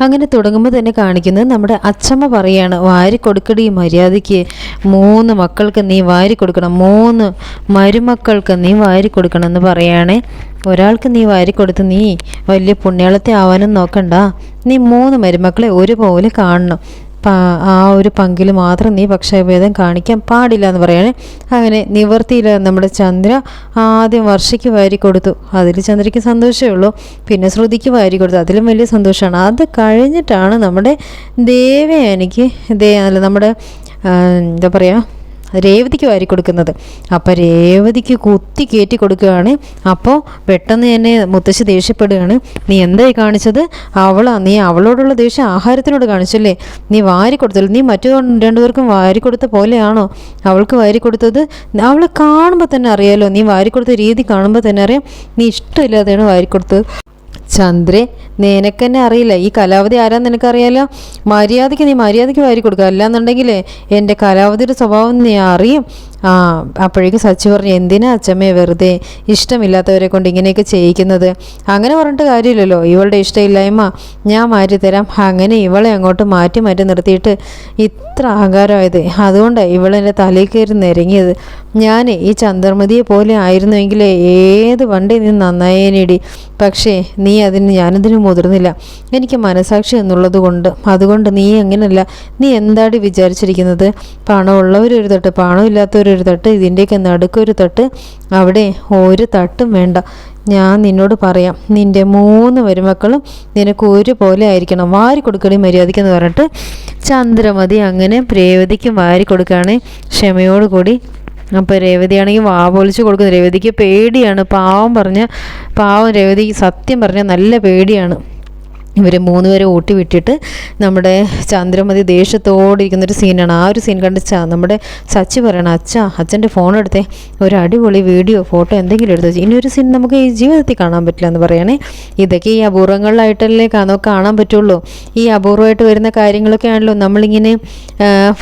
അങ്ങനെ തുടങ്ങുമ്പോൾ തന്നെ കാണിക്കുന്നത് നമ്മുടെ അച്ഛമ്മ പറയാണ് വാരി കൊടുക്കടി മര്യാദയ്ക്ക്. മൂന്ന് മക്കൾക്ക് നീ വാരി കൊടുക്കണം. മൂന്ന് മരുമക്കൾക്ക് നീ വാരി കൊടുക്കണം എന്ന് പറയുകയാണേ ഒരാൾക്ക് നീ വാരി കൊടുത്ത് നീ വലിയ പുണ്യാളത്തെ ആവാനും നോക്കണ്ട. നീ മൂന്ന് മരുമക്കളെ ഒരുപോലെ കാണണം. ആ ഒരു പങ്കിൽ മാത്രം നീ പക്ഷഭേദം കാണിക്കാൻ പാടില്ല എന്ന് പറയാണ്. അങ്ങനെ നിവർത്തിയില്ല നമ്മുടെ ചന്ദ്ര ആദ്യം വർഷയ്ക്ക് വാരി കൊടുത്തു. അതിൽ ചന്ദ്രയ്ക്ക് സന്തോഷമേ ഉള്ളൂ. പിന്നെ ശ്രുതിക്ക് വാരി കൊടുത്തു. അതിലും വലിയ സന്തോഷമാണ്. അത് കഴിഞ്ഞിട്ടാണ് നമ്മുടെ ദേവയാനിക്ക് ദേ അല്ല നമ്മുടെ എന്താ പറയുക രേവതിക്ക് വാരി കൊടുക്കുന്നത്. അപ്പോൾ രേവതിക്ക് കുത്തി കയറ്റി കൊടുക്കുകയാണ്. അപ്പോൾ പെട്ടെന്ന് തന്നെ മുത്തശ്ശി ദേഷ്യപ്പെടുകയാണ്. നീ എന്തായി കാണിച്ചത്? അവളാ നീ അവളോടുള്ള ദേഷ്യം ആഹാരത്തിനോട് കാണിച്ചല്ലേ? നീ വാരി കൊടുത്തല്ലോ നീ മറ്റു രണ്ടുപേർക്കും വാരി കൊടുത്ത പോലെയാണോ? അവൾക്ക് വാരി കൊടുത്തത് അവളെ കാണുമ്പോൾ തന്നെ അറിയാലോ. നീ വാരി കൊടുത്ത രീതി കാണുമ്പോൾ തന്നെ അറിയാം. നീ ഇഷ്ടമില്ലാതെയാണ് വാരി കൊടുത്തത്. ചന്ദ്രേ നിനക്കെന്നെ അറിയില്ല. ഈ കലാവധി ആരാന്ന് നിനക്കറിയാലോ? മര്യാദയ്ക്ക് നീ മര്യാദയ്ക്ക് വാരി കൊടുക്കുക. അല്ലാന്നുണ്ടെങ്കിലേ എന്റെ കലാവധിയുടെ സ്വഭാവം നീ അറിയും. അപ്പോഴേക്കും സച്ചി പറഞ്ഞു എന്തിനാ അച്ഛമ്മയെ വെറുതെ ഇഷ്ടമില്ലാത്തവരെ കൊണ്ട് ഇങ്ങനെയൊക്കെ ചെയ്യിക്കുന്നത്? അങ്ങനെ പറഞ്ഞിട്ട് കാര്യമില്ലല്ലോ. ഇവളുടെ ഇഷ്ടമില്ലായ്മ ഞാൻ മാറ്റി തരാം. അങ്ങനെ ഇവളെ അങ്ങോട്ട് മാറ്റി മാറ്റി നിർത്തിയിട്ട് ഇത്ര അഹങ്കാരമായത്. അതുകൊണ്ടാണ് ഇവളെന്റെ തലയിൽ കയറി നിരങ്ങിയത്. ഞാൻ ഈ ചന്ദ്രമതിയെ പോലെ ആയിരുന്നുവെങ്കിൽ ഏത് വണ്ടി നീ നന്നായേനേടി പക്ഷേ നീ അതിന് ഞാനതിന് മുതിർന്നില്ല. എനിക്ക് മനസാക്ഷി എന്നുള്ളത് കൊണ്ട്. അതുകൊണ്ട് നീ അങ്ങനല്ല നീ എന്താടി വിചാരിച്ചിരിക്കുന്നത്? പണമുള്ളവരൊരു തട്ട് പണമില്ലാത്തവരൊരു തട്ട് ഇതിന്റെയൊക്കെ നടുക്കൊരു തട്ട്. അവിടെ ഒരു തട്ടും വേണ്ട. ഞാൻ നിന്നോട് പറയാം നിന്റെ മൂന്ന് മരുമക്കളും നിനക്ക് ഒരുപോലെ ആയിരിക്കണം. വാരി കൊടുക്കണേ മര്യാദയ്ക്കെന്ന് പറഞ്ഞിട്ട് ചന്ദ്രമതി അങ്ങനെ രേവതിക്കും വാരി കൊടുക്കുകയാണ് ക്ഷമയോടുകൂടി. അപ്പോൾ രേവതിയാണെങ്കിൽ വാ പൊളിച്ച് കൊടുക്കുന്നത് രേവതിക്ക് പേടിയാണ്. പാവം പറഞ്ഞ പാവം രേവതി സത്യം പറഞ്ഞാൽ നല്ല പേടിയാണ്. ഇവർ മൂന്നുപേരെ ഊട്ടി വിട്ടിട്ട് നമ്മുടെ ചന്ദ്രമതി ദേഷ്യത്തോടെ ഇരിക്കുന്നൊരു സീനാണ് ആ ഒരു സീൻ കണ്ട് ച നമ്മുടെ സച്ചി പറയണം അച്ഛ അച്ഛന്റെ ഫോൺ എടുത്തേ. ഒരു അടിപൊളി വീഡിയോ ഫോട്ടോ എന്തെങ്കിലും എടുത്ത്. ഇനി ഒരു സീൻ നമുക്ക് ഈ ജീവിതത്തിൽ കാണാൻ പറ്റില്ല എന്ന് പറയണേ. ഇതൊക്കെ ഈ അപൂർവങ്ങളിലായിട്ടല്ലേ നമുക്ക് കാണാൻ പറ്റുള്ളൂ. ഈ അപൂർവമായിട്ട് വരുന്ന കാര്യങ്ങളൊക്കെ ആണല്ലോ നമ്മളിങ്ങനെ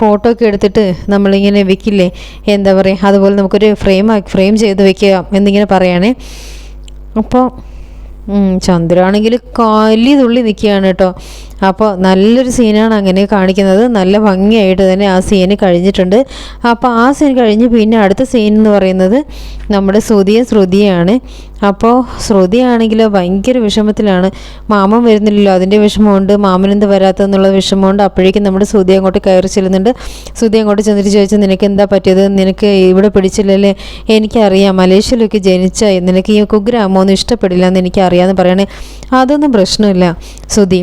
ഫോട്ടോ ഒക്കെ എടുത്തിട്ട് നമ്മളിങ്ങനെ വെക്കില്ലേ? എന്താ പറയുക അതുപോലെ നമുക്കൊരു ഫ്രെയിം ഫ്രെയിം ചെയ്ത് വെക്കുക എന്നിങ്ങനെ പറയണേ. അപ്പോൾ ചന്ദ്രാണെങ്കിൽ കാലി തുള്ളി നിൽക്കുകയാണ് കേട്ടോ. അപ്പോൾ നല്ലൊരു സീനാണ് അങ്ങനെ കാണിക്കുന്നത്. നല്ല ഭംഗിയായിട്ട് തന്നെ ആ സീന് കഴിഞ്ഞിട്ടുണ്ട്. അപ്പോൾ ആ സീൻ കഴിഞ്ഞ് പിന്നെ അടുത്ത സീൻ എന്ന് പറയുന്നത് നമ്മുടെ ശ്രുതിയെ ശ്രുതിയാണ്. അപ്പോൾ ശ്രുതിയാണെങ്കിൽ ഭയങ്കര വിഷമത്തിലാണ്. മാമൻ വരുന്നില്ലല്ലോ അതിന്റെ വിഷമമുണ്ട്. മാമനെന്ത് വരാത്തെന്നുള്ള വിഷമമുണ്ട്. അപ്പോഴേക്കും നമ്മുടെ ശ്രുതി അങ്ങോട്ട് കയറി ചെല്ലുന്നുണ്ട്. ശ്രുതി അങ്ങോട്ട് ചെന്നിട്ട് ചോദിച്ചു നിനക്ക് എന്താ പറ്റിയത്? നിനക്ക് ഇവിടെ പിടിച്ചില്ലല്ലേ? എനിക്കറിയാം മലേഷ്യയിലൊക്കെ ജനിച്ച നിനക്ക് ഈ കുഗ്രാമോ ഒന്നും ഇഷ്ടപ്പെടില്ല എന്ന് എനിക്കറിയാമെന്ന് പറയണേ അതൊന്നും പ്രശ്നമില്ല. ശ്രുതി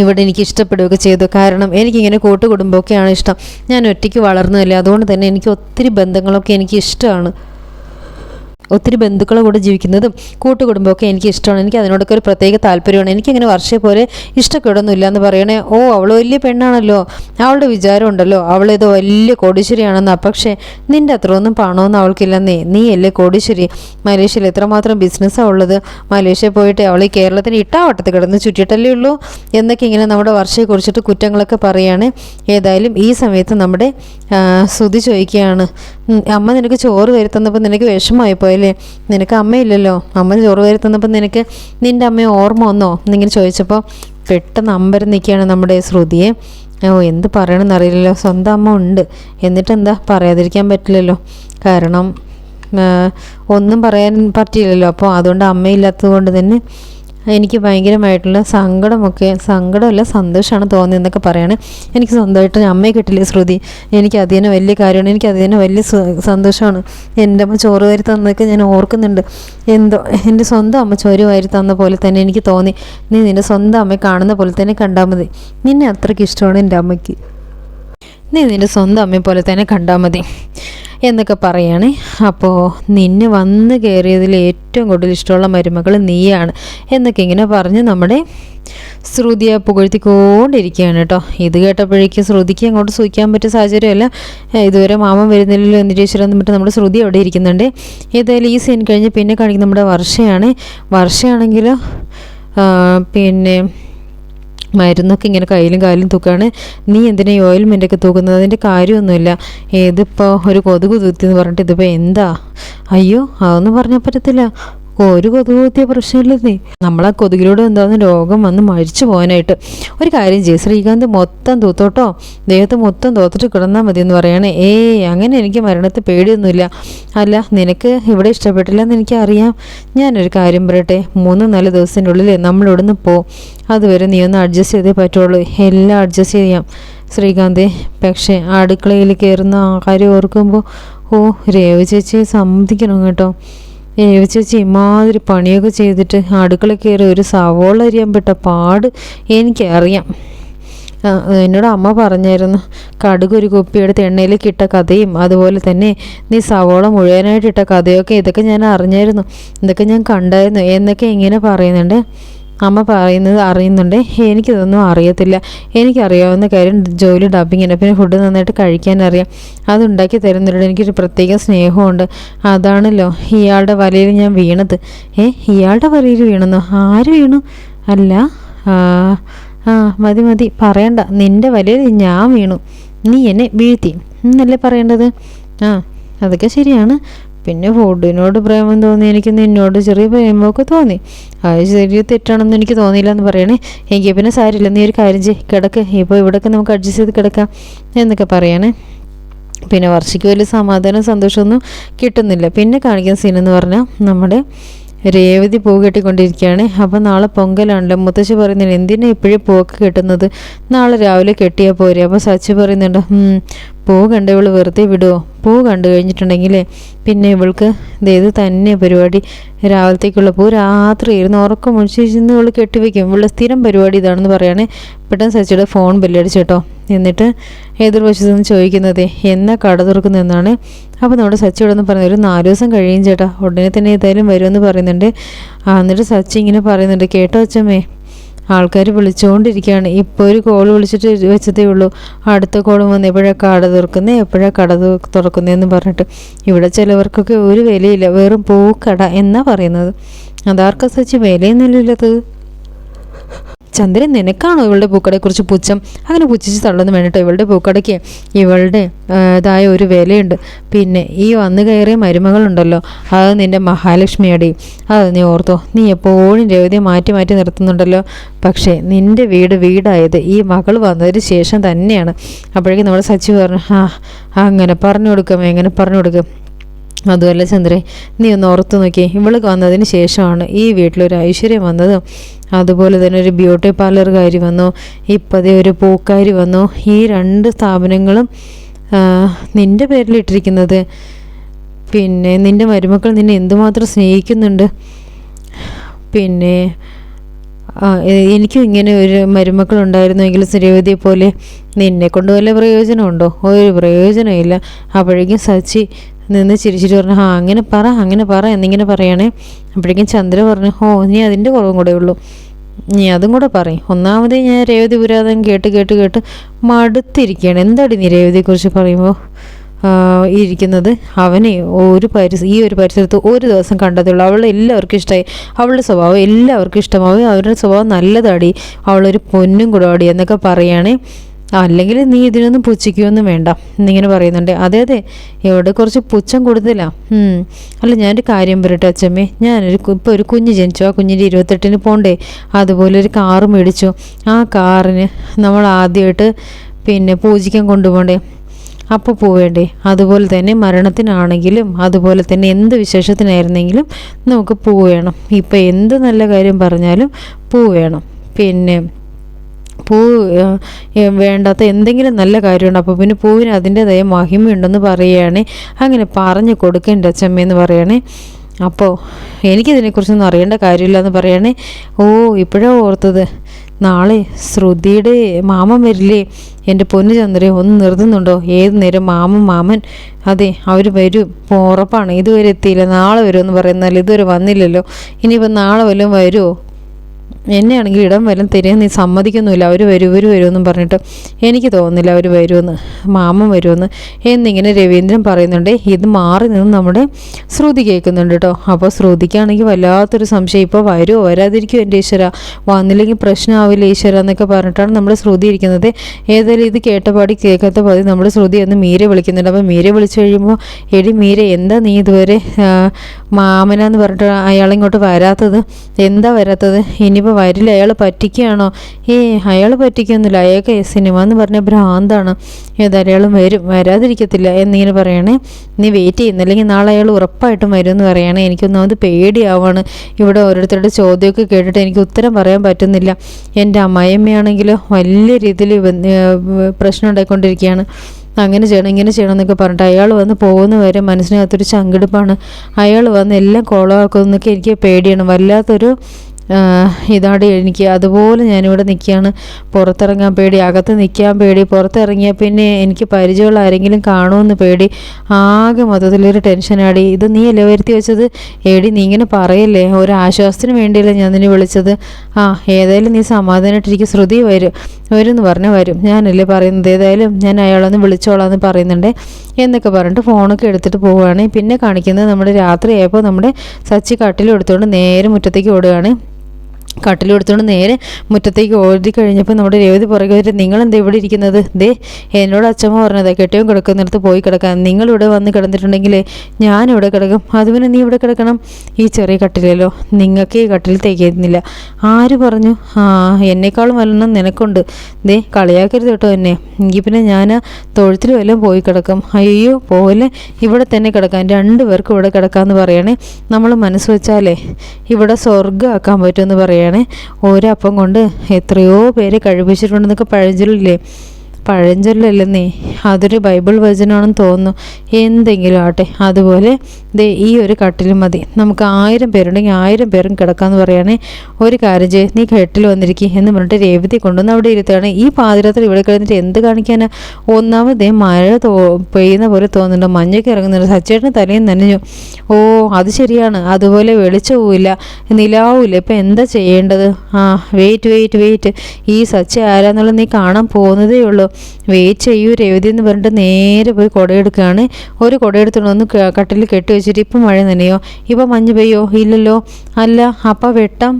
ഇവിടെ എനിക്ക് ഇഷ്ടപ്പെടുകയൊക്കെ ചെയ്തു. കാരണം എനിക്കിങ്ങനെ കൂട്ടുകുടുംബമൊക്കെയാണ് ഇഷ്ടം. ഞാൻ ഒറ്റയ്ക്ക് വളർന്നതല്ലേ അതുകൊണ്ട് തന്നെ എനിക്ക് ഒത്തിരി ബന്ധങ്ങളൊക്കെ എനിക്ക് ഇഷ്ടമാണ്. ഒത്തിരി ബന്ധുക്കളെ കൂടെ ജീവിക്കുന്നതും കൂട്ടുകുടുംബമൊക്കെ എനിക്ക് ഇഷ്ടമാണ് എനിക്ക് അതിനോടൊക്കെ ഒരു പ്രത്യേക താല്പര്യമാണ്. എനിക്കിങ്ങനെ വർഷയെ പോലെ ഇഷ്ടക്കേടൊന്നുമില്ല എന്ന് പറയണേ ഓ അവൾ വലിയ പെണ്ണാണല്ലോ. അവളുടെ വിചാരമുണ്ടല്ലോ അവളേതോ വലിയ കോടീശ്വരിയാണെന്നാ. പക്ഷേ നിന്റെ അത്ര ഒന്നും പണമൊന്നും അവൾക്കില്ലെന്നേ. നീ അല്ലേ കോടീശ്വരി? മലേഷ്യയിൽ എത്രമാത്രം ബിസിനസ്സാണ് ഉള്ളത്. മലേഷ്യ പോയിട്ട് അവൾ ഈ കേരളത്തിന് ഇട്ടാവട്ടത്ത് കിടന്ന് ചുറ്റിയിട്ടല്ലേ ഉള്ളൂ എന്നൊക്കെ ഇങ്ങനെ നമ്മുടെ വർഷയെ കുറിച്ചിട്ട് കുറ്റങ്ങളൊക്കെ പറയുകയാണ് ഏതായാലും ഈ സമയത്ത് നമ്മുടെ ശ്രുതി ചോദിക്കുകയാണ് "ഉം, അമ്മ നിനക്ക് ചോറ് വരുത്തുന്നപ്പോൾ നിനക്ക് വിഷമമായി പോയല്ലേ നിനക്ക് അമ്മയില്ലല്ലോ. അമ്മ ചോറ് വരുത്തുന്നപ്പോൾ നിനക്ക് നിന്റെ അമ്മയെ ഓർമ്മ വന്നോ? എന്നിങ്ങനെ ചോദിച്ചപ്പോൾ പെട്ടെന്ന് അമ്പരം നിൽക്കുകയാണ് നമ്മുടെ ശ്രുതിയെ. ഓ എന്ത് പറയണമെന്ന് അറിയില്ലല്ലോ. സ്വന്തം അമ്മ ഉണ്ട്. എന്നിട്ട് എന്താ പറയാതിരിക്കാൻ പറ്റില്ലല്ലോ. കാരണം ഒന്നും പറയാൻ പറ്റിയില്ലല്ലോ. അപ്പോൾ അതുകൊണ്ട് അമ്മയില്ലാത്തത് കൊണ്ട് തന്നെ എനിക്ക് ഭയങ്കരമായിട്ടുള്ള സങ്കടമൊക്കെ സങ്കടമല്ല സന്തോഷമാണ് തോന്നിയെന്നൊക്കെ പറയാണ്. എനിക്ക് സ്വന്തമായിട്ട് അമ്മയെ കിട്ടില്ലേ ശ്രുതി? എനിക്ക് അത് തന്നെ വലിയ കാര്യമാണ്. എനിക്ക് അത് തന്നെ വലിയ സന്തോഷമാണ്. എന്റെ അമ്മ ചോറ് വാരി തന്നതൊക്കെ ഞാൻ ഓർക്കുന്നുണ്ട്. എന്തോ എന്റെ സ്വന്തം അമ്മ ചോറ് വാരി തന്ന പോലെ തന്നെ എനിക്ക് തോന്നി. നീ നിന്റെ സ്വന്തം അമ്മയെ കാണുന്ന പോലെ തന്നെ കണ്ടാൽ മതി. നിന്നെ അത്രയ്ക്ക് ഇഷ്ടമാണ് എന്റെ അമ്മയ്ക്ക്. നീ നിന്റെ സ്വന്തം അമ്മയെ പോലെ തന്നെ കണ്ടാൽ മതി. എന്നൊക്കെ പറയാണ്. അപ്പോൾ നിന്നെ വന്ന് കയറിയതിൽ ഏറ്റവും കൂടുതൽ ഇഷ്ടമുള്ള മരുമകൾ നീയാണ് എന്നൊക്കെ ഇങ്ങനെ പറഞ്ഞ് നമ്മുടെ ശ്രുതിയെ പുകഴ്ത്തിക്കൊണ്ടിരിക്കുകയാണ് കേട്ടോ. ഇത് കേട്ടപ്പോഴേക്കും ശ്രുതിക്ക് അങ്ങോട്ട് സൂഹിക്കാൻ പറ്റിയ സാഹചര്യമല്ല. ഇതുവരെ മാമൻ വരുന്നില്ലല്ലോ എന്ന് ടീച്ചർ എന്നിട്ട് നമ്മുടെ ശ്രുതി അവിടെ ഇരിക്കുന്നുണ്ട്. ഏതായാലും ഈ സീൻ കഴിഞ്ഞ് പിന്നെ കാണിക്കുന്ന നമ്മുടെ വർഷയാണ്. വർഷയാണെങ്കിൽ പിന്നെ മരുന്നൊക്കെ ഇങ്ങനെ കയ്യിലും കാലിലും തൂക്കാണ്. നീ എന്തിനാ ഈ ഓയിൽമെന്റൊക്കെ തൂക്കുന്നത്? അതിന്റെ കാര്യമൊന്നുമില്ല. ഇതിപ്പോൾ ഒരു കൊതുക് തൂത്തി എന്ന് പറഞ്ഞിട്ട് ഇതിപ്പോൾ എന്താ? അയ്യോ അതൊന്നും പറഞ്ഞാൽ പറ്റത്തില്ല. ഒരു കൊതുക് കുത്തിയ പ്രശ്നമില്ലെന്നേ. നമ്മളാ കൊതുകിലൂടെ എന്താന്ന് രോഗം വന്ന് മരിച്ചു പോകാനായിട്ട്. ഒരു കാര്യം ചെയ്യും. ശ്രീകാന്ത് മൊത്തം തൂത്തോട്ടോ? ദേഹത്ത് മൊത്തം തോത്തിട്ട് കിടന്നാൽ മതി എന്ന് പറയണേ. ഏയ് അങ്ങനെ എനിക്ക് മരണത്തെ പേടിയൊന്നുമില്ല. അല്ല നിനക്ക് ഇവിടെ ഇഷ്ടപ്പെട്ടില്ല എന്ന് എനിക്കറിയാം. ഞാനൊരു കാര്യം പറയട്ടെ. മൂന്ന് നാല് ദിവസത്തിന്റെ ഉള്ളിൽ നമ്മളിവിടുന്ന് പോ. അതുവരെ നീ ഒന്ന് അഡ്ജസ്റ്റ് ചെയ്തേ പറ്റുള്ളൂ. എല്ലാം അഡ്ജസ്റ്റ് ചെയ്യാം. ശ്രീകാന്ത് പക്ഷേ അടുക്കളയിൽ കയറുന്ന ആ കാര്യം ഓർക്കുമ്പോൾ ഓ രേവ ചേച്ചിയെ സമ്മതിക്കണം കേട്ടോ. രേവ ചേച്ചി ഇമാതിരി പണിയൊക്കെ ചെയ്തിട്ട് അടുക്കള കയറി ഒരു സവോള അരിയാൻ പെട്ട പാട് എനിക്കറിയാം. എന്നോട് അമ്മ പറഞ്ഞായിരുന്നു കടുക് ഒരു കുപ്പിയെടുത്ത് എണ്ണയിലേക്ക് ഇട്ട കഥയും അതുപോലെ തന്നെ നീ സവോള മുഴുവനായിട്ട് ഇട്ട കഥയൊക്കെ ഇതൊക്കെ ഞാൻ അറിഞ്ഞായിരുന്നു ഇതൊക്കെ ഞാൻ കണ്ടായിരുന്നു എന്നൊക്കെ ഇങ്ങനെ പറയുന്നുണ്ട്. അമ്മ പറയുന്നത് അറിയുന്നുണ്ട്. എനിക്കിതൊന്നും അറിയത്തില്ല. എനിക്കറിയാവുന്ന കാര്യം ജോലി ഡബിങ്ങിന് പിന്നെ ഫുഡ് നന്നായിട്ട് കഴിക്കാൻ അറിയാം. അതുണ്ടാക്കി തരുന്നുണ്ട് എനിക്കൊരു പ്രത്യേക സ്നേഹമുണ്ട്. അതാണല്ലോ ഇയാളുടെ വലയിൽ ഞാൻ വീണത്. ഏ ഇയാളുടെ വലയിൽ വീണെന്നോ? ആര് വീണു? അല്ല ആ മതി മതി. പറയണ്ട. നിന്റെ വലയിൽ ഞാൻ വീണു. നീ എന്നെ വീഴ്ത്തി. എന്നല്ലേ പറയേണ്ടത്? ആ അതൊക്കെ ശരിയാണ്. പിന്നെ ഫുഡിനോട് പ്രേമം തോന്നി എനിക്ക് നിന്നോട് ചെറിയ പ്രേമമൊക്കെ തോന്നി. അത് ചെറിയ തെറ്റാണെന്ന് എനിക്ക് തോന്നിയില്ല എന്ന് പറയണേ. എങ്കിൽ പിന്നെ സാരില്ല നീ ഒരു കാര്യം ചെയ്യ് കിടക്ക്. ഇപ്പോൾ ഇവിടെയൊക്കെ നമുക്ക് അഡ്ജസ്റ്റ് ചെയ്ത് കിടക്കാം എന്നൊക്കെ പറയണേ. പിന്നെ വർഷയ്ക്ക് വലിയ സമാധാനം സന്തോഷമൊന്നും കിട്ടുന്നില്ല. പിന്നെ കാണിക്കുന്ന സീൻ എന്ന് പറഞ്ഞാൽ നമ്മുടെ രേവതി പൂ കെട്ടിക്കൊണ്ടിരിക്കുകയാണ്. അപ്പം നാളെ പൊങ്കലാണല്ലോ. മുത്തശ്ശി പറയുന്നുണ്ട് എന്തിനാ ഇപ്പോഴും പൂവൊക്കെ കെട്ടുന്നത്? നാളെ രാവിലെ കെട്ടിയാൽ പോരെ. അപ്പോൾ സച്ചി പറയുന്നുണ്ട് പൂ കണ്ട് ഇവൾ വെറുതെ വിടുമോ പൂ കണ്ടു കഴിഞ്ഞിട്ടുണ്ടെങ്കിലേ പിന്നെ ഇവൾക്ക് ഇത് തന്നെ പരിപാടി. രാവിലത്തേക്കുള്ള പൂ രാത്രി ഇരുന്ന് ഉറക്കം മുഴിച്ചിരുന്ന് ഇവൾ കെട്ടിവെക്കും. ഇവളുടെ സ്ഥിരം പരിപാടി ഇതാണെന്ന് പറയുകയാണ് പെട്ടെന്ന് സച്ചിയുടെ ഫോൺ ബെല്ലടിച്ചു കേട്ടോ. എന്നിട്ട് എതിർവശത്തു നിന്ന് ചോദിക്കുന്നത്? എന്നാ കട തുറക്കുന്നു എന്നാണ്. അപ്പോൾ നമ്മുടെ സച്ചി ഇവിടെ നിന്ന് പറയുന്നത് ഒരു നാല് ദിവസം കഴിയും ചേട്ടാ. ഉടനെ തന്നെ ഏതായാലും വരുമെന്ന് പറയുന്നുണ്ട്. എന്നിട്ട് സച്ചി ഇങ്ങനെ പറയുന്നുണ്ട്. കേട്ടോ അച്ഛമ്മേ ആൾക്കാർ വിളിച്ചുകൊണ്ടിരിക്കുകയാണ് ഇപ്പോൾ ഒരു കോൾ വിളിച്ചിട്ട് വെച്ചതേ ഉള്ളൂ. അടുത്ത കോളും വന്ന് എപ്പോഴാണ് കട തുറക്കുന്നത് എപ്പോഴാണ് കട തുറക്കുന്നതെന്ന് പറഞ്ഞിട്ട്. ഇവിടെ ചിലവർക്കൊക്കെ ഒരു വിലയില്ല. വെറും പൂക്കട എന്നാ പറയുന്നത്. അതാർക്കാ സച്ചി വിലയൊന്നുമില്ലത് ചന്ദ്രൻ നിനക്കാണോ ഇവളുടെ പൂക്കടയെക്കുറിച്ച് പുച്ഛം? അങ്ങനെ പുച്ഛിച്ച് തള്ളുന്നു വേണ്ടിട്ടോ ഇവളുടെ പൂക്കടയ്ക്ക്? ഇവളുടെ ഇതായ ഒരു വിലയുണ്ട്. പിന്നെ ഈ വന്നു കയറിയ മരുമകളുണ്ടല്ലോ. അത് നിന്റെ മഹാലക്ഷ്മിയുടെ. അത് നീ ഓർത്തോ നീ എപ്പോഴും രേവതിയെ മാറ്റി മാറ്റി നിർത്തുന്നുണ്ടല്ലോ. പക്ഷേ നിന്റെ വീട് വീടായത് ഈ മകൾ വന്നതിന് ശേഷം തന്നെയാണ്. അപ്പോഴേക്കും നമ്മൾ സച്ചി പറഞ്ഞു ആ അങ്ങനെ പറഞ്ഞു കൊടുക്കാം എങ്ങനെ പറഞ്ഞു കൊടുക്കും? അതുമല്ല ചന്ദ്രേ നീ ഒന്ന് ഓർത്തു നോക്കിയേ ഇവൾ വന്നതിന് ശേഷമാണ് ഈ വീട്ടിലൊരു ഐശ്വര്യം വന്നത്. അതുപോലെ തന്നെ ഒരു ബ്യൂട്ടി പാർലറുകാരി വന്നു. ഇപ്പതേ ഒരു പൂക്കാരി വന്നു. ഈ രണ്ട് സ്ഥാപനങ്ങളും നിന്റെ പേരിലിട്ടിരിക്കുന്നത്. പിന്നെ നിന്റെ മരുമക്കൾ നിന്നെ എന്തുമാത്രം സ്നേഹിക്കുന്നുണ്ട്? പിന്നെ എനിക്കും ഇങ്ങനെ ഒരു മരുമക്കൾ ഉണ്ടായിരുന്നെങ്കിൽ രേവതിയെ പോലെ നിന്നെ കൊണ്ട് വല്ല പ്രയോജനമുണ്ടോ? ഒരു പ്രയോജനമില്ല അപ്പോഴേക്കും സച്ചി നിന്ന് ചിരിച്ചിട്ട് പറഞ്ഞു ആ അങ്ങനെ പറ അങ്ങനെ പറ എന്നിങ്ങനെ പറയണേ. അപ്പോഴേക്കും ചന്ദ്ര പറഞ്ഞു ഓ നീ അതിന്റെ കുറവും കൂടെ ഉള്ളൂ. നീ അതും കൂടെ പറയും ഒന്നാമത് ഞാൻ രേവതി പുരാതൻ കേട്ട് കേട്ട് കേട്ട് മടുത്തിരിക്കുകയാണ്. എന്താടി നീ രേവതിയെക്കുറിച്ച് പറയുമ്പോൾ ഇരിക്കുന്നത്? അവനെ ഒരു പരിസ ഈ ഒരു പരിസരത്ത് ഒരു ദിവസം കണ്ടതുള്ളൂ അവൾ എല്ലാവർക്കും ഇഷ്ടമായി അവളുടെ സ്വഭാവം എല്ലാവർക്കും ഇഷ്ടമാവും അവരുടെ സ്വഭാവം നല്ലതാടി. അവളൊരു പൊന്നും കൂടാടി എന്നൊക്കെ പറയുകയാണേ അല്ലെങ്കിൽ നീ ഇതിനൊന്നും പുച്ഛിക്കുകയൊന്നും വേണ്ട. എന്നിങ്ങനെ പറയുന്നുണ്ട്. അതെ അതെ. ഇവിടെ കുറച്ച് പുച്ഛം കൂടുതല അല്ല ഞാനൊരു കാര്യം പറയട്ടെ അച്ഛമ്മേ. ഞാനൊരു ഇപ്പോൾ ഒരു കുഞ്ഞ് ജനിച്ചു. ആ കുഞ്ഞിന്റെ ഇരുപത്തെട്ടിന് പോണ്ടേ. അതുപോലെ ഒരു കാറ് മേടിച്ചു. ആ കാറിന് നമ്മൾ ആദ്യമായിട്ട് പിന്നെ പൂജിക്കാൻ കൊണ്ടുപോകണ്ടേ അപ്പോൾ പോവേണ്ടേ. അതുപോലെ തന്നെ മരണത്തിനാണെങ്കിലും അതുപോലെ തന്നെ എന്ത് വിശേഷത്തിനായിരുന്നെങ്കിലും നമുക്ക് പൂ വേണം. ഇപ്പം എന്ത് നല്ല കാര്യം പറഞ്ഞാലും പൂ വേണം. പിന്നെ പൂ വേണ്ടാത്ത എന്തെങ്കിലും നല്ല കാര്യമുണ്ട്. അപ്പോൾ പിന്നെ പൂവിന് അതിന്റെതായ മഹിമയുണ്ടെന്ന് പറയുകയാണേ അങ്ങനെ പറഞ്ഞു കൊടുക്കേണ്ട അച്ഛമ്മയെന്ന് പറയണേ അപ്പോൾ എനിക്കിതിനെക്കുറിച്ചൊന്നും അറിയേണ്ട കാര്യമില്ല എന്ന് പറയണേ ഓ ഇപ്പോഴാണ് ഓർത്തത്. നാളെ ശ്രുതിയുടെ മാമൻ വരില്ലേ? എന്റെ പൊന്നു ഒന്ന് നിർത്തുന്നുണ്ടോ? ഏത് നേരം മാമൻ മാമൻ? അതെ അവർ വരും. ഉറപ്പാണ് ഇതുവരെ എത്തിയില്ല. നാളെ വരുമെന്ന് പറയുന്നാൽ ഇതുവരെ വന്നില്ലല്ലോ. ഇനിയിപ്പോൾ നാളെ വല്ലതും വരുമോ എന്നെയാണെങ്കിൽ ഇടം വല്ലതും തരാൻ നീ സമ്മതിക്കുന്നുമില്ല. അവർ വരും ഇവർ വരുമെന്നും പറഞ്ഞിട്ട് എനിക്ക് തോന്നുന്നില്ല അവർ വരുമെന്ന്. മാമൻ വരുമെന്ന്. എന്നിങ്ങനെ രവീന്ദ്രൻ പറയുന്നുണ്ട് ഇത് മാറി നിന്ന് നമ്മുടെ ശ്രുതി കേൾക്കുന്നുണ്ട് കേട്ടോ. അപ്പോൾ ശ്രുതിക്കാണെങ്കിൽ വല്ലാത്തൊരു സംശയം. ഇപ്പോൾ വരുമോ വരാതിരിക്കുമോ എന്റെ ഈശ്വര? വന്നില്ലെങ്കിൽ പ്രശ്നമാവില്ല ഈശ്വര എന്നൊക്കെ പറഞ്ഞിട്ടാണ് നമ്മുടെ ശ്രുതി ഇരിക്കുന്നത്. ഏതായാലും ഇത് കേട്ടപാടി കേൾക്കാത്ത പാതി നമ്മുടെ ശ്രുതി എന്ന് മീരെ വിളിക്കുന്നുണ്ട്. അപ്പോൾ മീരെ വിളിച്ചു കഴിയുമ്പോൾ എടി മീര എന്താ നീ ഇതുവരെ മാമനാന്ന് പറഞ്ഞിട്ട് അയാളിങ്ങോട്ട് വരാത്തത്? എന്താ വരാത്തത്? ഇനിയിപ്പോൾ വരില്ല അയാൾ പറ്റിക്കുകയാണോ? ഏ അയാൾ പറ്റിക്കൊന്നുമില്ല അയാൾക്ക് സിനിമ എന്ന് പറഞ്ഞ ഭ്രാന്താണ്. ഏതായാലും അയാൾ വരും വരാതിരിക്കത്തില്ല എന്നിങ്ങനെ പറയണേ. നീ വെയിറ്റ് ചെയ്യുന്ന അല്ലെങ്കിൽ നാളെ അയാൾ ഉറപ്പായിട്ടും വരും എന്ന് പറയണേ എനിക്കൊന്നാമത് പേടിയാവാണ്. ഇവിടെ ഓരോരുത്തരുടെ ചോദ്യമൊക്കെ കേട്ടിട്ട് എനിക്ക് ഉത്തരം പറയാൻ പറ്റുന്നില്ല. എന്റെ അമ്മായിയമ്മയാണെങ്കിലോ വലിയ രീതിയിൽ പ്രശ്നം ഉണ്ടായിക്കൊണ്ടിരിക്കുകയാണ്. അങ്ങനെ ചെയ്യണം ഇങ്ങനെ ചെയ്യണം എന്നൊക്കെ പറഞ്ഞിട്ട് അയാൾ വന്ന് പോകുന്ന വരെ മനസ്സിനകത്തൊരു ചങ്കിടുപ്പാണ്. അയാൾ വന്ന് എല്ലാം കോളമാക്കുമെന്നൊക്കെ എനിക്ക് പേടിയാണ്. വല്ലാത്തൊരു ഇതാണ് എനിക്ക് അതുപോലെ ഞാനിവിടെ നിൽക്കുകയാണ്. പുറത്തിറങ്ങാൻ പേടി അകത്ത് നിൽക്കാൻ പേടി പുറത്തിറങ്ങിയാൽ പിന്നെ എനിക്ക് പരിചയമുള്ള ആരെങ്കിലും കാണുമെന്ന് പേടി. ആകെ മൊത്തത്തിലൊരു ടെൻഷനാടി. ഇത് നീ അല്ലേ വരുത്തി വെച്ചത്? എടി നീ ഇങ്ങനെ പറയല്ലേ? ഒരു ആശ്വാസത്തിന് വേണ്ടിയല്ലേ ഞാൻ നിന്നെ വിളിച്ചത്. ആ ഏതായാലും നീ സമാധാനമായിട്ടിരിക്കും ശ്രുതി വരും. വരുമെന്ന് എന്ന് പറഞ്ഞാൽ വരും. ഞാനല്ലേ പറയുന്നത്? ഏതായാലും ഞാൻ അയാളൊന്ന് വിളിച്ചോളാം എന്ന് പറയുന്നുണ്ട്. എന്നൊക്കെ പറഞ്ഞിട്ട് ഫോണൊക്കെ എടുത്തിട്ട് പോവുകയാണ്. പിന്നെ കാണിക്കുന്നത് നമ്മുടെ രാത്രിയായപ്പോൾ നമ്മുടെ സച്ചി കട്ടിലും എടുത്തുകൊണ്ട് നേരെ മുറ്റത്തേക്ക് ഓടുകയാണ്. കട്ടിലെടുത്തുകൊണ്ട് നേരെ മുറ്റത്തേക്ക് ഓടി കഴിഞ്ഞപ്പോൾ നമ്മുടെ രേവതി പുറകെ വരും നിങ്ങൾ എന്താ ഇവിടെ ഇരിക്കുന്നത്? ദേ എന്നോട് അച്ഛമ്മ പറഞ്ഞത് കെട്ടിയും കിടക്കുന്നിടത്ത് പോയി കിടക്കാൻ. നിങ്ങളിവിടെ വന്ന് കിടന്നിട്ടുണ്ടെങ്കിൽ ഇവിടെ കിടക്കും. അതുപോലെ നീ ഇവിടെ കിടക്കണം? ഈ ചെറിയ കട്ടിലല്ലോ. നിങ്ങൾക്ക് ഈ കട്ടിൽ തേക്കുന്നില്ല ആര് പറഞ്ഞു? ആ എന്നെക്കാളും വല്ലണം നിനക്കുണ്ട്. ദേ കളിയാക്കരുത് കേട്ടോ എന്നെ. എങ്കിൽ പിന്നെ ഞാൻ തൊഴുത്തിൽ വല്ലതും പോയി കിടക്കും. അയ്യോ പോലെ ഇവിടെ തന്നെ കിടക്കാം. രണ്ടു പേർക്കും ഇവിടെ കിടക്കാമെന്ന് പറയണേ. നമ്മൾ മനസ്സ് വെച്ചാലേ ഇവിടെ സ്വർഗമാക്കാൻ പറ്റുമെന്ന് പറയണേ അപ്പം കൊണ്ട് എത്രയോ പേര് കഴിപ്പിച്ചിട്ടുണ്ടെന്നൊക്കെ പഴഞ്ചൊല്ലില്ലേ? പഴഞ്ചൊല്ലല്ലെന്നേ അതൊരു ബൈബിൾ വചനമാണെന്ന് തോന്നുന്നു. എന്തെങ്കിലും ആട്ടെ അതുപോലെ ദേ ഈ ഒരു കട്ടിലും മതി. നമുക്ക് ആയിരം പേരുണ്ടെങ്കിൽ ആയിരം പേരും കിടക്കാമെന്ന് പറയുകയാണെ. ഒരു കാര്യം ചെയ്ത് നീ കെട്ടിൽ വന്നിരിക്കും എന്ന് പറഞ്ഞിട്ട് രേവതി കൊണ്ടുവന്ന് അവിടെ ഇരുത്തുകയാണ്. ഈ പാതിരാത്രി ഇവിടെ കിടന്നിട്ട് എന്ത് കാണിക്കാനാ? ഒന്നാമത് മഴ തോ പെയ്യുന്ന പോലെ തോന്നുന്നുണ്ട്. മഞ്ഞൊക്കെ ഇറങ്ങുന്നുണ്ട്. സച്ചേട്ടന് തലയും നനഞ്ഞു. ഓ അത് ശരിയാണ്. അതുപോലെ വെളിച്ചവുമില്ല നിലാവുമില്ല ഇപ്പം എന്താ ചെയ്യേണ്ടത്? ആ വെയിറ്റ് വെയിറ്റ് വെയിറ്റ് ഈ സച്ച ആരാന്നുള്ളത് നീ കാണാൻ പോകുന്നതേ ഉള്ളൂ. വെയിറ്റ് ചെയ്യൂ രേവതി എന്ന് പറഞ്ഞിട്ട് നേരെ പോയി കുടയെടുക്കുകയാണ്. ഒരു കുടയെടുത്തോണ്ട് ഒന്ന് കട്ടിൽ കെട്ടി വെച്ചിട്ട് ഇപ്പം മഴ നനയോ? ഇപ്പം മഞ്ഞ് പെയ്യോ? ഇല്ലല്ലോ. അല്ല അപ്പം വെട്ടം.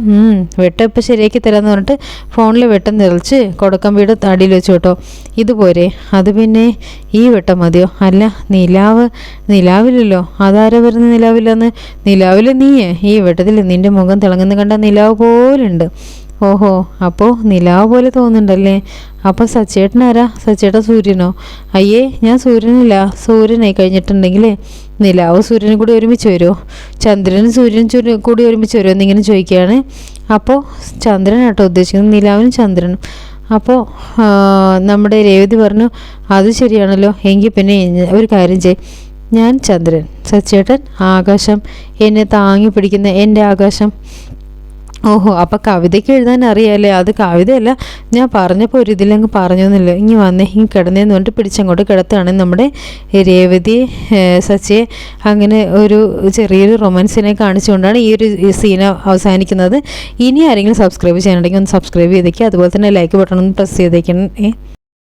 വെട്ടം ഇപ്പം ശരിയാക്കി തരാമെന്ന് പറഞ്ഞിട്ട് ഫോണിൽ വെട്ടം നിറച്ച് കൊടക്കമ്പിയുടെ അടിയിൽ വെച്ചു കേട്ടോ. ഇതുപോരെ അത് പിന്നെ ഈ വെട്ടം മതിയോ? അല്ല നിലാവ് നിലാവില്ലല്ലോ. അതാരാ വരുന്ന നിലാവില്ലെന്ന്? നിലാവിൽ നീയേ. ഈ വെട്ടത്തിൽ നിന്റെ മുഖം തിളങ്ങുന്ന കണ്ട നിലാവ് പോലുണ്ട്. ഓഹോ അപ്പോൾ നിലാവ് പോലെ തോന്നുന്നുണ്ടല്ലേ? അപ്പോൾ സച്ചേട്ടനാരാ സച്ചേട്ടൻ സൂര്യനോ? അയ്യേ ഞാൻ സൂര്യനില്ല. സൂര്യനായി കഴിഞ്ഞിട്ടുണ്ടെങ്കിൽ നിലാവ് സൂര്യനും കൂടി ഒരുമിച്ച് വരുമോ ചന്ദ്രനും സൂര്യനും കൂടി ഒരുമിച്ച് വരുമോ എന്നിങ്ങനെ ചോദിക്കുകയാണ്. അപ്പോൾ ചന്ദ്രനാട്ടോ ഉദ്ദേശിക്കുന്നത്. നിലാവിനും ചന്ദ്രനും. അപ്പോൾ നമ്മുടെ രേവതി പറഞ്ഞു അത് ശരിയാണല്ലോ. എങ്കിൽ പിന്നെ ഒരു കാര്യം ചെയ് ഞാൻ ചന്ദ്രൻ സച്ചേട്ടൻ ആകാശം എന്നെ താങ്ങി പിടിക്കുന്ന എന്റെ ആകാശം. ഓഹോ അപ്പം കവിതയ്ക്ക് എഴുതാൻ അറിയാമല്ലേ അത് കവിതയല്ല. ഞാൻ പറഞ്ഞപ്പോൾ ഒരു ഇതിലങ്ങ് പറഞ്ഞൊന്നുമില്ല ഇനി വന്നേ ഇങ്ങ് കിടന്നേന്ന് പറഞ്ഞിട്ട് പിടിച്ചങ്ങോട്ട് കിടത്തുകയാണ് നമ്മുടെ രേവതി സച്ചിയെ അങ്ങനെ ഒരു ചെറിയൊരു റൊമാൻസിനെ കാണിച്ചുകൊണ്ടാണ് ഈ ഒരു സീന അവസാനിക്കുന്നത്. ഇനി ആരെങ്കിലും സബ്സ്ക്രൈബ് ചെയ്യാനുണ്ടെങ്കിൽ ഒന്ന് സബ്സ്ക്രൈബ് ചെയ്തേക്കുക അതുപോലെ തന്നെ ലൈക്ക് ബട്ടൺ ഒന്ന് പ്രസ് ചെയ്തേക്കണേ